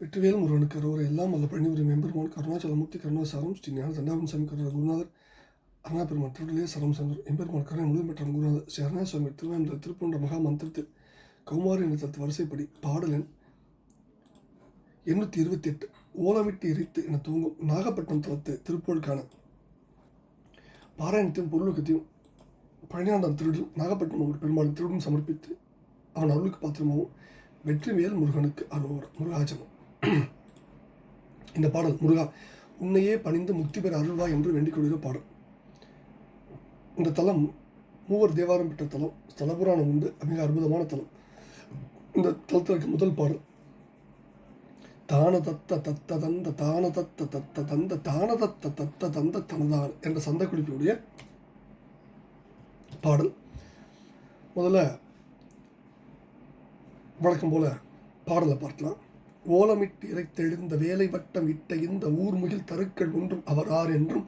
வெற்றிவேல் முருகனுக்கு அரோரை எல்லாம் வல்ல பழனிபுரி மெம்பெருமான் கருணாச்சலமூர்த்தி கருணாசாரம் ஸ்ரீ ஞான தண்டாபன் சாமி கருணா குருநாதர் அருணா பெருமான் திருடலே சரம் சந்தர் எம்பெருமான் கருணை முழுவதும் பெற்ற குருநாதர் ஸ்ரீ அருணா சுவாமி திருவேந்திர மகா மந்திரத்தில் கௌமாரி என்ற தத்து வரிசைப்படி பாடலன் எண்ணூற்றி இருபத்தி எட்டு ஓலமிட்டு எரித்து என தூங்கும் நாகப்பட்டினம் தளத்து திருப்பூருக்கான பாராயணத்தையும் பொருளுக்கத்தையும் பழனியாண்டம் திருடும் நாகப்பட்டினம் ஒரு பெருமாளும் திருடும் சமர்ப்பித்து அவன் அருளுக்கு பாத்திரமாகவும் வெற்றிவேல் முருகனுக்கு அரோர் முருகாஜனம். இந்த பாடல் முருகா உன்னையே பணிந்து முக்தி பெற அருள்வா என்று வேண்டிக் கொள்கிற பாடல். இந்த தலம் மூவர் தேவாரம் பெற்ற தலம் ஸ்தலபுராணம் உண்டு மிக அற்புதமான தலம். இந்த தலத்திற்கு முதல் பாடல். தான தத்த தத்த தந்த தான தத்த தத்த தந்த தான தத்த தத்த தந்த தனதான என்ற சந்த குறிப்பினுடைய பாடல். முதல்ல வழக்கம் போல பாடலை பார்க்கலாம். ஓலமிட்டு இறைத்தெழுந்த வேலை வட்டம் இட்ட இந்த ஊர்முகில் தருக்கள் ஒன்றும் அவர் என்றும்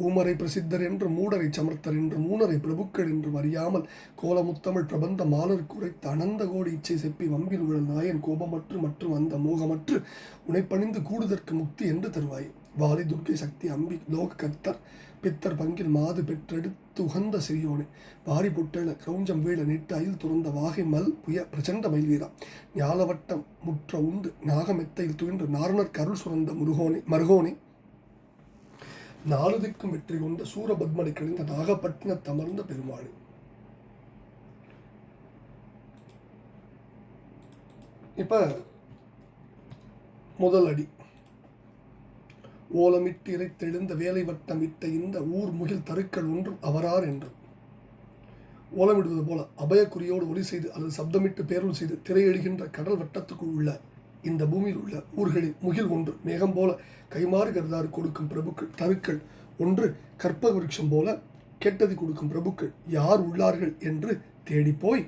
ஊமரை பிரசித்தர் என்றும் மூடரை சமர்த்தர் என்றும் மூனரை பிரபுக்கள் என்றும் அறியாமல் கோலமுத்தமிழ் பிரபந்த மாலர் குறைத்த அனந்த கோடி இச்சை செப்பி வம்பில் உழல் நாயன் கோபமற்று மற்றும் அந்த மோகமற்று உனைப்பணிந்து கூடுதற்கு முக்தி என்று தருவாய். வாலி துர்க்கை சக்தி அம்பி லோக கத்தர் பித்தர் பங்கில் மாது பெற்றெடுத்து உகந்த சிறியோனே. வாரி பொட்டேள கிரௌஞ்சம் வீழ நிட்டு அயில் துறந்த வாகை மல் புய பிரச்சண்ட மயில்வீரா. ஞாலவட்டம் முற்ற உண்டு நாகமெத்தையில் துயின்று நாரணர் கருள் சுரந்த முருகோனே மருகோனே. நாலுதிக்கும் வெற்றி கொண்ட சூரபத்மனை கிழிந்த நாகப்பட்டின தமர்ந்த பெருமாள். இப்ப முதல் அடி. ஓலமிட்டு இறைத்தெழுந்த வேலை வட்டம் இட்ட இந்த ஊர் முகில் தருக்கள் ஒன்றும் அவரார் என்று. ஓலமிடுவது போல அபயக்குறியோடு ஒலி செய்து அல்லது சப்தமிட்டு பேருள் செய்து திரையெழுகின்ற கடல் வட்டத்துக்குள் உள்ள இந்த பூமியில் உள்ள ஊர்களில் முகில் ஒன்று மேகம் போல கைமாறு கருதாறு கொடுக்கும் பிரபுக்கள் தருக்கள் ஒன்று கற்பக விருட்சம் போல கெட்டது கொடுக்கும் பிரபுக்கள் யார் உள்ளார்கள் என்று தேடிப்போய்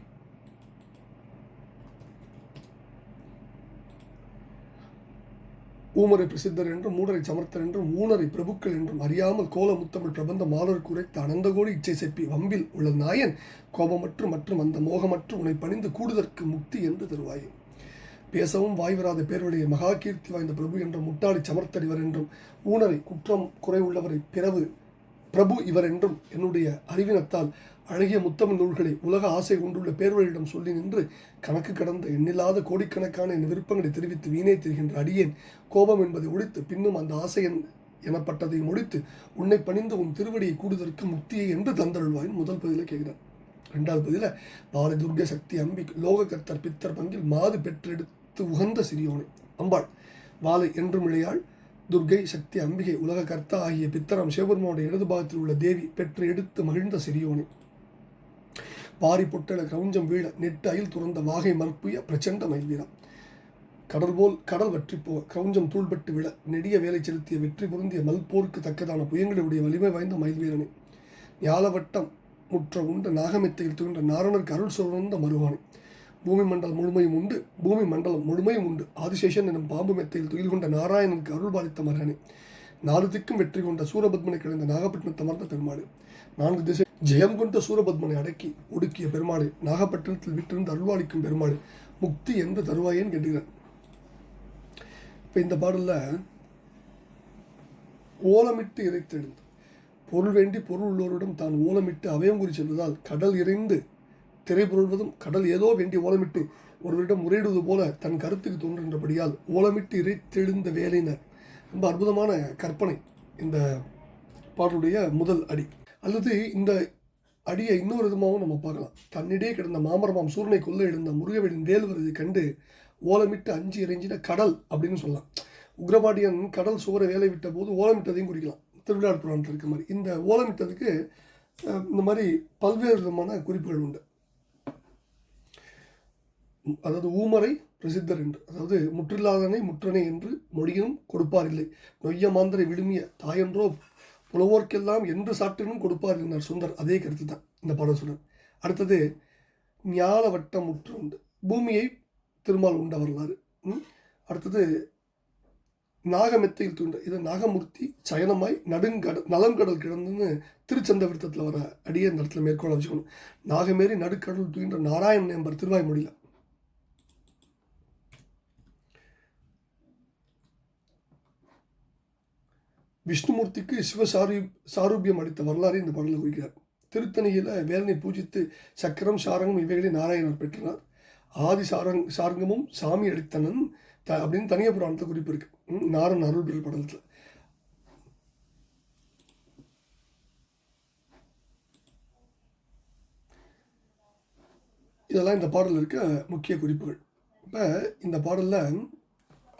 ஊமரை பிரசித்தர் என்றும் மூடரை சமர்த்தர் என்றும் ஊனரை பிரபுக்கள் என்றும் அறியாமல் கோல முத்தமிழ் பிரபந்த மாலர் குறைத்த அனந்தகோடி இச்சை செப்பி வம்பில் உள்ள நாயன் கோபமற்று மற்றும் அந்த மோகமற்று உன்னை பணிந்து கூடுதற்கு முக்தி என்று தருவாயே. பேசவும் வாய்வராத பேருடைய மகா கீர்த்தி வாய்ந்த பிரபு என்றும் முட்டாளி சமர்த்தடிவர் என்றும் ஊனரை குற்றம் குறைவுள்ளவரை பிறவு பிரபு இவர் என்றும் என்னுடைய அறிவினத்தால் அழகிய முத்தமிழ் நூல்களை உலக ஆசை கொண்டுள்ள பேர்வழியிடம் சொல்லி நின்று கணக்கு கடந்த எண்ணில்லாத கோடிக்கணக்கான என் விருப்பங்களை தெரிவித்து வீணே தெரிகின்ற அடியேன். கோபம் என்பதை ஒழித்து பின்னும் அந்த ஆசை எனப்பட்டதை முடித்து உன்னை பணிந்து உன் திருவடியை கூடுதற்கு முக்தியை என்று தந்தருள்வாயின் முதல் பதில கேட்கிறார். ரெண்டாவது பதில பால துர்க சக்தி அம்பி லோக கர்த்தர் பித்தர் பங்கில் மாது பெற்றெடுத்து உகந்த சிறியோனை. அம்பாள் வாலை என்றும் இழையாள் துர்கை சக்தி அம்பிகை உலக கர்த்தா ஆகிய பித்தரம் சிவபெருமானுடைய இடது பாகத்தில் உள்ள தேவி பெற்று எடுத்து மகிழ்ந்த சிறியோனை. பாரி பொட்டல கிரௌஞ்சம் வீழ நெட்டு அயில் துறந்த வாகை மறுப்புய பிரச்சண்ட மயில்வீரம் கடல் போல் கடல் வற்றி போக கிரௌஞ்சம் தூள்பட்டு விழ நெடிய வேலை செலுத்திய வெற்றி பொருந்திய மல்போருக்கு தக்கதான புயங்களுடைய வலிமை வாய்ந்த மயில்வீரனே. ஞாலவட்டம் முற்ற உண்ட நாகமெத்தையில் துகின்ற நாரணருக்கு அருள் சுரந்த மருவானை. பூமி மண்டலம் முழுமையும் உண்டு பூமி மண்டலம் முழுமையும் உண்டு. ஆதிசேஷன் எனும் பாம்பு மெத்தையில் துயில் கொண்ட நாராயணனுக்கு அருள் பாதித்த மருகனை நாலு திக்கும் வெற்றி கொண்ட சூரபத்மனை கிடந்த நாகப்பட்டினம் அமர்ந்த பெருமாடு நான்கு திசை ஜெயம் கொண்ட சூரபத்மனை அடக்கி ஒடுக்கிய பெருமாடு நாகப்பட்டினத்தில் விட்டிருந்து அருள்வாளிக்கும் பெருமாடு முக்தி என்று தருவாயேன்னு கேட்டுகிறார். இப்போ இந்த பாடலில் ஓலமிட்டு இறைத்தெழுந்து பொருள் வேண்டி பொருள் உள்ளோரிடம் தான் ஓலமிட்டு அவயம் குறி சென்றதால் கடல் இறைந்து திரைபுரள்வதும் கடல் ஏதோ வேண்டி ஓலமிட்டு ஒருவரிடம் முறையிடுவது போல தன் கருத்துக்கு தோன்றுகின்றபடியால் ஓலமிட்டு இறைத்தெழுந்த வேலையினர். ரொம்ப அற்புதமான கற்பனை இந்த பாடலுடைய முதல் அடி. அல்லது இந்த அடியை இன்னொரு விதமாகவும் நம்ம பார்க்கலாம். தன்னிடையே கிடந்த மாமரமாம் சூரனை கொல்ல எழுந்த முருகவேலின் வேல் கண்டு ஓலமிட்டு அஞ்சு இறைஞ்சின கடல் அப்படின்னு சொல்லலாம். உக்ரபாடியன் கடல் சுவரை வேலை விட்ட போது ஓலமிட்டதையும் குறிக்கலாம். திருவிழா புராணத்தில் இருக்க மாதிரி. இந்த ஓலமிட்டதுக்கு இந்த மாதிரி பல்வேறு விதமான குறிப்புகள் உண்டு. அதாவது ஊமரை பிரசித்தர் என்று அதாவது முற்றில்லாதனை முற்றனை என்று மொழியினும் கொடுப்பார் இல்லை நொய்ய மாந்தரை விழுமிய தாயன்றோ புலவோர்க்கெல்லாம் என்று சாற்றினும் கொடுப்பார் என்றார் சுந்தர். அதே கருத்து தான் இந்த பாடல் சொன்னார் அடுத்தது ஞான வட்டம் முற்று உண்டு பூமியை திருமால் உண்ட வரலாறு. ம். அடுத்தது நாகமெத்தையில் தூண்ட. இது நாகமூர்த்தி சயனமாய் நடுங்கடல் நலங்கடல் கிடந்துன்னு திருச்சந்த விருத்தத்தில் வர அடியே இந்த இடத்துல மேற்கொள்ள வச்சுக்கணும். நாகமேறி நடுக்கடல் தூயின்ற நாராயணன் என்பர் திருவாய்மொழியில் விஷ்ணுமூர்த்திக்கு சிவசாரி சாரூபியம் அளித்த வரலாறு இந்த பாடலில் குறிக்கிறார். திருத்தணியில் வேலனை பூஜித்து சக்கரம் சாரங்கம் இவைகளை நாராயணர் பெற்றனர். ஆதி சாரங் சாரங்கமும் சாமி அளித்தனன் த அப்படின்னு தனிய புராணத்தை குறிப்பு இருக்கு. நாரன் அருள் பெரு படலத்தில் இதெல்லாம் இந்த பாடலில் இருக்க முக்கிய குறிப்புகள். இப்போ இந்த பாடலில்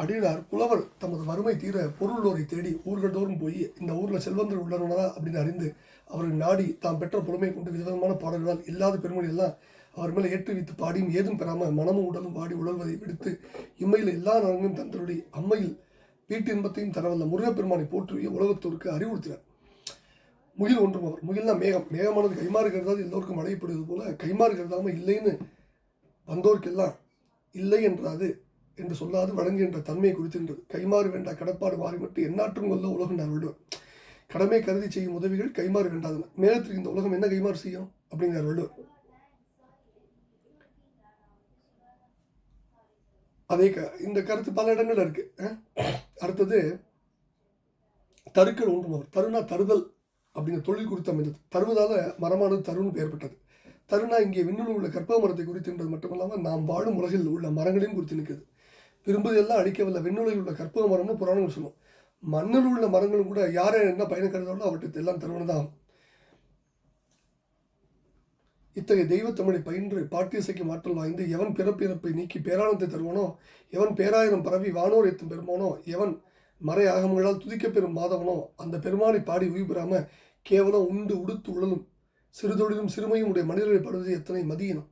அடியார் புலவர் தமது வறுமை தீர பொருளோரை தேடி ஊர்கள் தோறும் போய் இந்த ஊரில் செல்வந்தர் உள்ளனரா அப்படின்னு அறிந்து அவரை நாடி தாம் பெற்ற புலமை கொண்டு விதவிதமான பாடல்களால் இல்லாத பெருமொழி எல்லாம் அவர் மேலே ஏற்றி வைத்து பாடியும் ஏதும் பெறாமல் மனமும் உடலும் பாடி உழல்வதை விடுத்து இம்மையில் எல்லா நலங்களும் தந்தருடைய அம்மையில் வீட்டு இன்பத்தையும் தரவல்ல முருகப்பெருமானை போற்றுவிய உலகத்தோருக்கு அறிவுறுத்தினார். முகில் ஒன்றும் அவர். முகில்னா மேகம். மேகமானது கைமாறு கருதாது எல்லோருக்கும் மழைப்படுவது போல கைமாறு கருதாமல் இல்லைன்னு வந்தோர்க்கெல்லாம் இல்லை என்றாது. என்று சொல்லாது வழங்குகின்ற தன்மையை குறித்திருந்தது கைமாறு வேண்டா கடப்பாடு மாறி மட்டும் எந்நாற்றும் கொல்ல உலகம் நான் விடுவேன் கடமை கருதி செய்யும் உதவிகள் கைமாறு வேண்டாதுன்னு மேகத்திற்கு இந்த உலகம் என்ன கைமாறு செய்யும்? அப்படிங்கிற வள்ளுவர் அதே க இந்த கருத்து பல இடங்களில் இருக்கு. அடுத்தது தருக்கள் ஒன்றும் அவர் தருணா தருதல் அப்படிங்கிற தொழில் குறித்து அமைந்தது. தருவதால் மரமானது தருன்னு பெயர் பெற்றது. தருணா இங்கே விண்ணில் உள்ள கற்பக மரத்தை குறித்து என்பது மட்டுமல்லாமல் நாம் வாழும் உலகில் உள்ள மரங்களையும் குறித்து நிற்கிறது விரும்புவதெல்லாம் அழிக்கவில்லை. விண்ணுலகில் உள்ள கற்பக மரம்னு புராணங்கள் சொல்லும். மண்ணில் உள்ள மரங்களும் கூட யாரை என்ன பயணம் கருதாலும் அவற்றுக்கு எல்லாம் தருவனதான் இத்தகைய தெய்வத்தமிழை பயின்று பாட்டியசைக்கும் ஆற்றல் வாய்ந்து எவன் பிறப்பிறப்பை நீக்கி பேரானத்தை தருவானோ எவன் பேராயிரம் பரவி வானோர் எத்தும் பெருமானோ எவன் மறை ஆகமங்களால் துதிக்கப் பெறும் மாதவனோ அந்த பெருமானை பாடி உயிர்பெறாம கேவலம் உண்டு உடுத்து உழலும். சிறுதொழிலும் சிறுமையும் உடைய மனிதர்களை படுவது எத்தனை மதியினம்.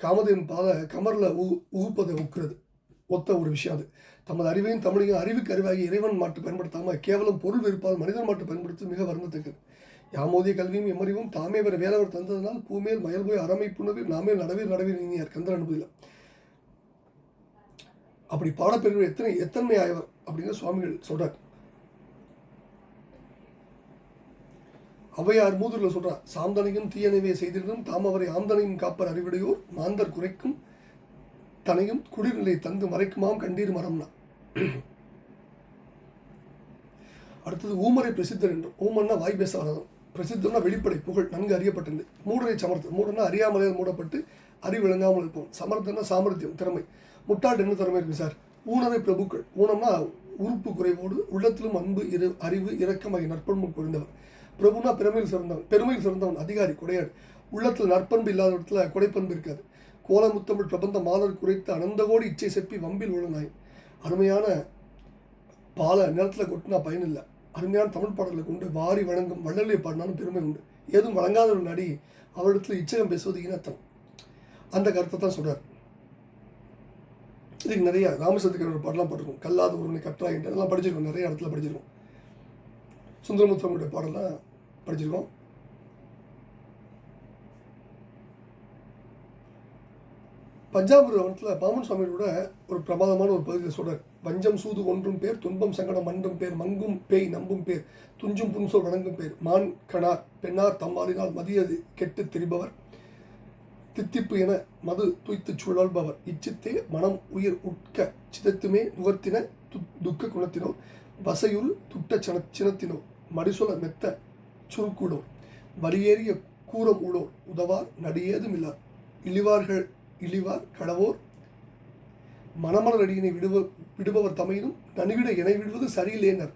காமதேவன் பாத கமரில் உ உகுப்பதை உக்கிறது. ஒத்த ஒரு விஷயம் அது. தமது அறிவையும் தமிழையும் அறிவுக்கு அறிவாகி இறைவன் மாட்டு பயன்படுத்தாமல் கேவலம் பொருள் வெறுப்பால் மனிதன் மாட்டு பயன்படுத்துவது மிக வருந்தத்தக்கது. யாமோதிய கல்வியும் எம்மறிவும் தாமே வர வேலவர் தந்ததனால் பூமேல் மயல் போய் அறமை புணர்வில் நடவே நடவீர் நடவீர் நீங்கியார் கந்தர் அனுபவியில் அப்படி பாடப்பெறுவர் எத்தனை எத்தன்மை ஆயவர் அப்படின்னு சுவாமிகள் சொல்றார். அவையார் மூதூரில் சொல்றார் சாந்தனையும் தீயணைவை செய்திருந்தும் தாம் அவரை ஆந்தனையும் காப்பர் அறிவிடையோர் மாந்தர் குறைக்கும் தனையும் குளிர்நிலை தந்து மறைக்குமாம் கண்டீர் மரம்னா. அடுத்தது ஊமரை பிரசித்தர் என்றும் ஊமன்னா வாய் பேச வராதம் பிரசித்தம்னா வெளிப்படை புகழ் நன்கு அறியப்பட்டது. மூடரை சமர்த்தம். மூடனா அறியாமலே மூடப்பட்டு அறிவு விளங்காமல் இருப்போம். சமர்த்தம்னா சாமர்த்தியம் திறமை. முட்டாள் என்ன திறமை இருக்கு சார்? ஊனரை பிரபுக்கள். ஊனம்னா உறுப்பு குறைவோடு உள்ளத்திலும் அன்பு இரு அறிவு இரக்கமாகி ஆகிய நற்பண்பு குறைந்தவர். பிரபுனா பெருமையில் சிறந்தவன். பெருமையில் சிறந்தவன் அதிகாரி கொடையாடு உள்ளத்தில் நற்பண்பு இல்லாத இடத்துல கொடைப்பண்பு இருக்காது. கோலமுத்தமிழ் பிரபந்த மாதர் குறைத்து அனந்தகோடி இச்சை செப்பி வம்பில் உள்ள நாய் அருமையான பாலை நிலத்தில் கொட்டினா பயனில்லை. அருமையான தமிழ் பாடல்களை கொண்டு வாரி வழங்கும் வள்ளலை பாடினாலும் பெருமை உண்டு. ஏதும் வழங்காத ஒரு நடி அவரிடத்தில் இச்சகம் பேசுவது இனத்தம். அந்த கருத்தை தான் சொல்கிறார் இதுக்கு நிறைய ராமசத்துக்கு ஒரு பாடலாம் படிச்சிருக்கோம் கல்லாத ஒருவனை கற்றாய் என்று அதெல்லாம் படிச்சிருக்கோம். நிறைய இடத்துல படிச்சிருக்கோம். சுந்தரமுத்தவங்களுடைய பாடலாம் படிச்சிருக்கோம். பஞ்சாப் ராவணத்தில் பாமன் சுவாமியோட ஒரு பிரமாதமான ஒரு பகுதியில் சொல்கிறார் பஞ்சம் சூது ஒன்றும் பேர் துன்பம் சங்கடம் மன்றும் பேர் மங்கும் பேய் நம்பும் பேர் துஞ்சும் புன்சொல் வணங்கும் பேர் மான் கணார் பெண்ணார் தம்பாலினால் மதியது கெட்டு திரிபவர். தித்திப்பு என மது துய்த்துச் சுழல்பவர் இச்சித்தே மனம் உயிர் உட்க சிதத்துமே நுகர்த்தின துக்க குணத்தினோர். வசையுள் துட்ட சன சினத்தினோர். மடிசொல மெத்த சுருக்குடோர். வலியேறிய கூரம் ஊடோர். உதவார் நடியேதும் இல்லார். இழிவார்கள் இழிவார் கடவோர். மணமலர் அடியினை விடுவ விடுபவர் தமையிலும் நனிவிட இணை விடுவது சரியில்லையினர்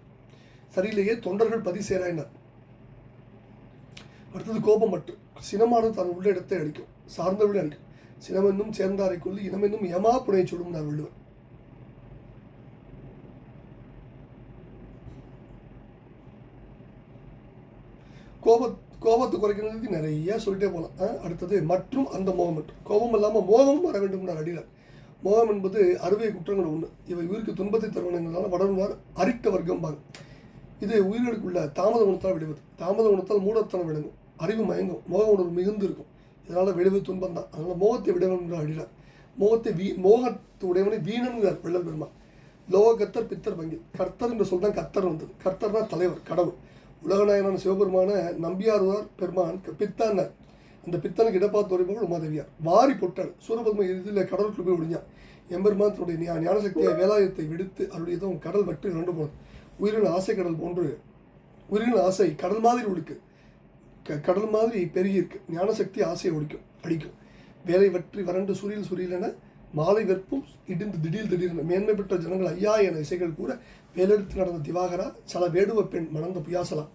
சரியில்லையே தொண்டர்கள் பதி சேராயினர். அடுத்தது கோபம் மட்டும் சினமானது தன் உள்ள இடத்தை அளிக்கும் சார்ந்தவளை அளிக்கும் சினமென்னும் சேர்ந்தாரை கொள்ளி இனமென்னும் யமா புனையை சொல்லும் நான் வள்ளுவர். கோபத்தை குறைக்கிறதுக்கு நிறைய சொல்லிட்டே போகலாம் அடுத்தது மற்றும் அந்த மோகமெண்ட் கோபம் இல்லாமல் மோகமும் வர வேண்டும் நான் அடியில். மோகம் என்பது அறுவை குற்றங்கள் ஒன்று இவை உயிருக்கு துன்பத்தை தருவனங்களால் வளருவார் அரிட்ட வர்க்கம்பாங்க இது உயிர்களுக்குள்ள தாமத குணத்தால் விடுவது தாமத குணத்தால் மூடத்தனம் விளங்கும். அறிவு மயங்கும். மோக உணர்வு மிகுந்து இருக்கும். இதனால் விளைவு துன்பம் தான். அதனால் மோகத்தை விடவன் என்று மோகத்தை வீ மோகத்துடையவனை வீணன்கிறார் வள்ளல் பெருமா லோக கத்தர் பித்தர் பங்கில் கர்த்தர் என்று சொல் கர்த்தர் வந்தது. கர்த்தர்னா தலைவர் கடவுள். உலகநாயகனான சிவபெருமான நம்பியார்வார் பெருமான் பித்தானர் அந்த பித்தனுக்கு இடப்பாத்து துறைபவள் உமாதேவியார். வாரி பொட்டாள் சூரபத்ம இதில் கடலுக்கு போய் ஒழிஞ்சான். எம்பெருமான் தன்னுடைய ஞா- ஞானசக்தியை வேலாயத்தை விடுத்து அவருடையதும் கடல் வட்டு இரண்டு போனது. உயிரின் ஆசை கடல் போன்று உயிரின் ஆசை கடல் மாதிரி ஒழிக்கு. க கடல் மாதிரி பெருகி இருக்கு. ஞானசக்தி ஆசையை ஒழிக்கும் அடிக்கும் வேலை வற்றி வறண்டு சுரியில் சுரியிலென மாலை வெற்பும் இடிந்து திடீர் திடீர்னு மேன்மை பெற்ற ஜனங்கள் ஐயா என இசைகள் கூற வேலெடுத்து நடந்த திவாகரா சல வேடுவ பெண் மணந்த புயாசலா.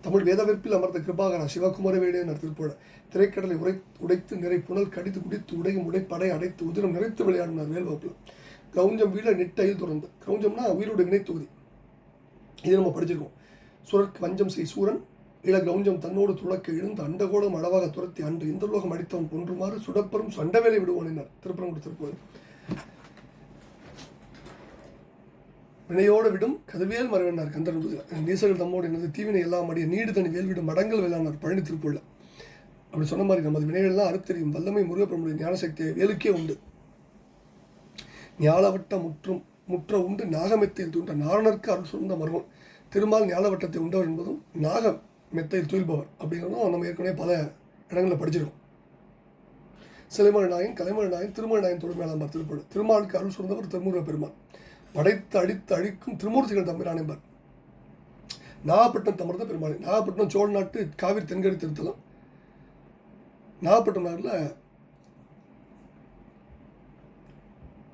தமிழ் வேதவெற்பில் அமர்ந்த கிருபாகரா சிவகுமர என திருப்போட திரைக்கடலை உரை உடைத்து நிறை புனல் கடித்து குடித்து உடையும் உடைப்படை அடைத்து உதிரம் நிறைத்து விளையாடினார் வேல்வகுப்பில் கவுஞ்சம் வீழ நெட்டையில் துறந்து. கவுஞ்சம்னா உயிரோட வினை தொகுதி இது நம்ம படிச்சிருக்கோம். சுரற்கு வஞ்சம் செய் சூரன் இள கவுஞ்சம் தன்னோடு துளக்க எழுந்து அண்டகோலம் அளவாக துரத்தி அன்று இந்திரலோகம் அடித்தவன் கொன்றுமாறு சுடப்பெரும் சண்டவேலை விடுவான் என்னார் திருப்பரங்குடி திருப்போது வினையோடு விடும் கதுவேல் மறைவனார் கந்தன் நீசர்கள் தம்மோடு எனது தீவினை எல்லாம் அடிய நீடு தனி வேல்விடும் மடங்கள் வேளாணர் பழனி திருப்பூர்ல அப்படி சொன்ன மாதிரி நமது வினைகள்லாம் அறுத்தறியும் வல்லமை முருகப்பெருமுடைய ஞானசக்தியை வேலுக்கே உண்டு. ஞாலவட்ட முற்றும் முற்ற உண்டு நாகமெத்தையில் தூண்ட நாரணருக்கு அருள் சுருந்த மர்மம் திருமால் ஞாலவட்டத்தை உண்டவர் என்பதும் நாகம். நாக மெத்தையில் துயில்பவர் அப்படிங்கிறதும் நம்ம ஏற்கனவே பல இடங்களில் படிச்சிருக்கோம். சிலைமலை நாயன் கலைமலை நாயன் திருமலை நாயன் தொழில்மேலாம்பார் திருப்பூர் திருமாலுக்கு அருள் சுரந்தவர் திருமுருக பெருமாள் படைத்து அடித்து அழிக்கும் திருமூர்த்திகள் தம்பிரான் என்பார். நாகப்பட்டினம் தமர்ந்த பெருமாள். நாகப்பட்டினம் சோழ நாட்டு காவிரி தென்கரை திருத்தலம். நாகப்பட்டினம் நகரில்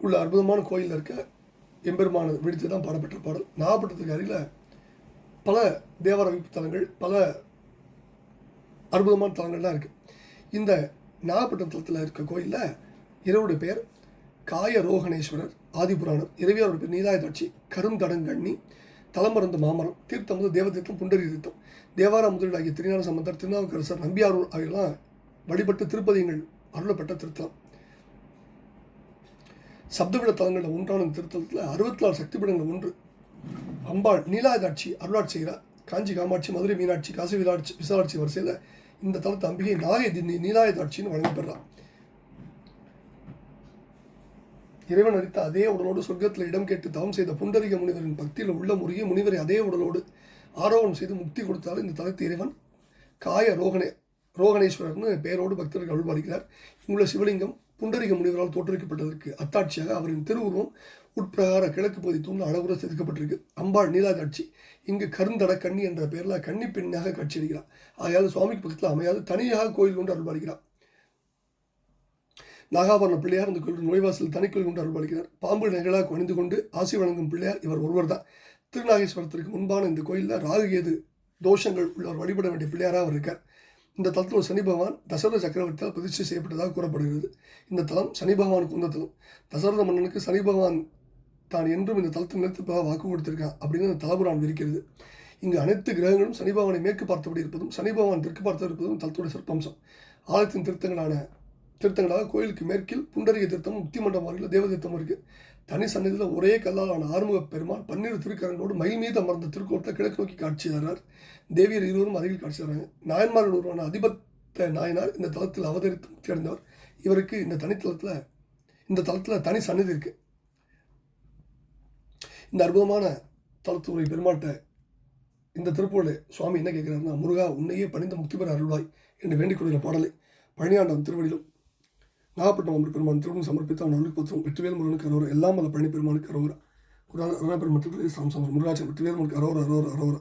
உள்ள அற்புதமான கோயிலில் இருக்க எம்பெருமான விடுத்து தான் பாடப்பட்ட பாடல். நாகப்பட்டினத்துக்கு அருகில் பல தேவார அமைப்பு தலங்கள் பல அற்புதமான தலங்கள்லாம் இருக்குது இந்த நாகப்பட்டினம் தலத்தில் இருக்க கோயிலில் இரவுடைய பெயர் காய ரோகணேஸ்வரர் ஆதிபுராணர் இரவியாரோட பேர் நீதாயதாட்சி கருந்தடங்கண்ணி தலமருந்து மாமரம் தீர்த்தம் வந்து தேவதீர்த்தம் புண்டரி தீர்த்தம். தேவார முதலில் ஆகிய திருஞான சம்பந்தர் திருநாவுக்கரசர் நம்பியாரூர் ஆகியெல்லாம் வழிபட்டு திருப்பதியங்கள் அருளப்பட்ட திருத்தலம். சப்தவிட தலங்களில் ஒன்றான திருத்தலத்தில் அறுபத்தி நாலு சக்தி பீடங்கள் ஒன்று அம்பாள் நீலாகாட்சி அருளாட்சி செய்கிறார் காஞ்சி காமாட்சி மதுரை மீனாட்சி காசி விலாட்சி விசாலாட்சி வரிசையில் இந்த தளத்து அம்பிகை நாகை நீலாயதாட்சின்னு வழங்கப்படுறார் இறைவன் அளித்த அதே உடலோடு சொர்க்கத்தில் இடம் கேட்டு தவம் செய்த புண்டரிக முனிவரின் பக்தியில் உள்ள முருகி முனிவரை அதே உடலோடு ஆரோகணம் செய்து முக்தி கொடுத்தாலும் இந்த தளத்து இறைவன். காய ரோகணே ரோகணேஸ்வரர்னு பெயரோடு பக்தர்கள் அருள்பாலிக்கிறார். இங்குள்ள சிவலிங்கம் புண்டரிக முனிவரால் தோற்றுவிக்கப்பட்டதற்கு அத்தாட்சியாக அவரின் திருவுருவம் உட்பிரகார கிழக்கு பகுதி தூண் அழகுற செதுக்கப்பட்டிருக்கு. அம்பாள் நீலாதாட்சி இங்கு கருந்தட கண்ணி என்ற பெயரில் கன்னி பெண்ணாக காட்சியளிக்கிறார் ஆகையால் சுவாமிக்கு பக்கத்தில் அமையாது தனியாக கோயில் கொண்டு அருள்பாடுகிறார் நாகாபரண பிள்ளையார் இந்த கோயில் நுழைவாசல் தனிக்கோயில் கொண்டு அருள்பாடுகிறார் பாம்பு நகலாக குணிந்து கொண்டு ஆசி வழங்கும் பிள்ளையார் இவர் ஒருவர் தான் திருநாகேஸ்வரத்திற்கு முன்பான இந்த கோயிலில் ராகு கேது தோஷங்கள் உள்ளவர் வழிபட வேண்டிய பிள்ளையாராக அவர் இருக்கார். இந்த தலத்தில் ஒரு சனி பகவான் தசரத சக்கரவர்த்தியால் பிரதிஷ்டை செய்யப்பட்டதாக கூறப்படுகிறது. இந்த தலம் சனி பகவானுக்கு உந்த தலம். தசரத மன்னனுக்கு சனி பகவான் தான் என்றும் இந்த தலத்தில் நிறுத்தப்பதாக வாக்கு கொடுத்திருக்கான் அப்படின்னு அந்த தலபுரான் இருக்கிறது இங்கு அனைத்து கிரகங்களும் சனிபகவானை மேற்கு பார்த்தபடி இருப்பதும் சனிபகவான் தெற்கு பார்த்து இருப்பதும் தளத்துடைய சிற்பம்சம் ஆலயத்தின் திருத்தங்களான திருத்தங்களாக கோயிலுக்கு மேற்கில் புண்டரிக திருத்தம் முக்தி மண்டபம் வரையில் தேவ திருத்தம் இருக்குது தனி சன்னதியில் ஒரே கல்லாலான ஆறுமுக பெருமாள் பன்னீர் திருக்கரங்களோடு மயில் மீது அமர்ந்த திருக்கோட்டத்தை கிழக்கு நோக்கி காட்சி தர்றார் தேவியர் இருவரும் அருகில் காட்சி தராங்க நாயன்மார்கள் ஒருவரான அதிபத்த நாயனார் இந்த தளத்தில் அவதரித்து முக்தி அடைந்தவர். இவருக்கு இந்த தனித்தளத்தில் இந்த தளத்தில் தனி சன்னதி இருக்குது இந்த அற்புதமான தளத்துறை பெருமாட்ட இந்த திருப்பூரில் சுவாமி என்ன கேட்குறாருன்னா முருகா உன்னையே பணிந்த முக்தி பெற அருள்வாய் என்று வேண்டிக் கொள்கிற பாடலை பழனியாண்டவன் திருவடியிலும் நாகப்பட்டினம் அமர் பெருமான் திருமணம் சமர்ப்பித்து அவன் அருள் பத்திரம் வெற்றிவேல் முருகனுக்கு அரோரா எல்லாம் அல்ல பழனி பெருமானுக்கு அரோரா. குரான் அருணா திருப்பதி சாம்சம் முருகாச்சன் வெற்றிவேல் முருகனுக்கு அரோரா அரோரா அரோரா.